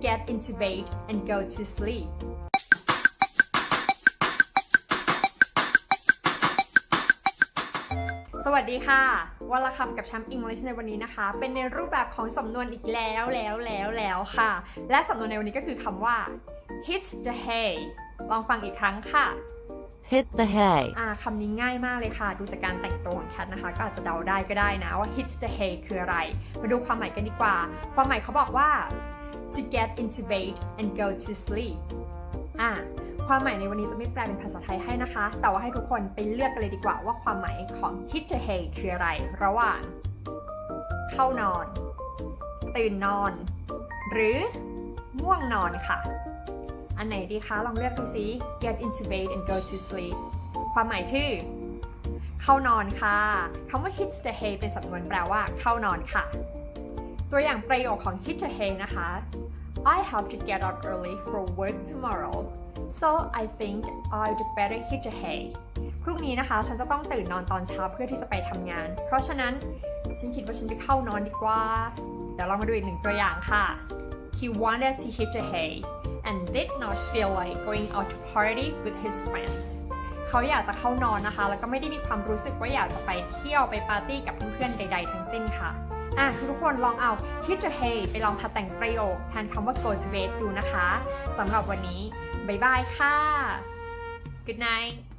get into bed and go to sleep สวัสดีค่ะวลคำกับแชมป์อังกฤษในวันนี้นะคะ เป็นในรูปแบบของสำนวนอีกแล้วแล้วแล้วแล้วค่ะ และสำนวนในวันนี้ก็คือคำว่า hit the hay ลองฟังอีกครั้งค่ะ Hit the hay. อ่าคำนี้ง่ายมากเลยค่ะ ดูจากการแต่งตัวของแคทนะคะ ก็อาจจะเดาได้ก็ได้นะว่า hit the hay คืออะไร มาดูความหมายกันดีกว่า ความหมายเขาบอกว่า to get into bed and go to sleep อ่าความหมายในวันนี้จะไม่แปลเป็นภาษาไทยให้นะคะ แต่ว่าให้ทุกคนไปเลือกกันเลยดีกว่าว่าความหมายของ hit the hay คืออะไร ระหว่าง เข้านอน ตื่นนอน หรือง่วงนอนค่ะ อันไหนดีคะลองเลือกดูซิ get into bed and go to sleep ความหมายคือ เข้านอนค่ะคำว่า hit the hay เป็นสำนวนแปลว่าเข้านอนค่ะ ตัวอย่างประโยคของ hit the hay นะคะ I have to get up early for work tomorrow so I think I'd better hit the hay พรุ่งนี้นะคะ ฉันจะต้องตื่นนอนตอนเช้าเพื่อที่จะไปทำงาน เพราะฉะนั้น ฉันคิดว่าฉันจะเข้านอนดีกว่า เดี๋ยวเรามาดูอีกหนึ่งตัวอย่างค่ะ He wanted to hit the hay and did not feel like going out to party with his friends เขาอยากจะเข้านอนนะคะ แล้วก็ไม่ได้มีความรู้สึกว่าอยากจะไปเที่ยวไปปาร์ตี้กับเพื่อนๆใด ๆ ทั้งสิ้นค่ะ อะทุกคนลองเอา hit the hay ไปลองผัดแต่งประโยคแทนคำว่า go to bed ดูนะคะสำหรับวันนี้ บ๊ายบายค่ะ good night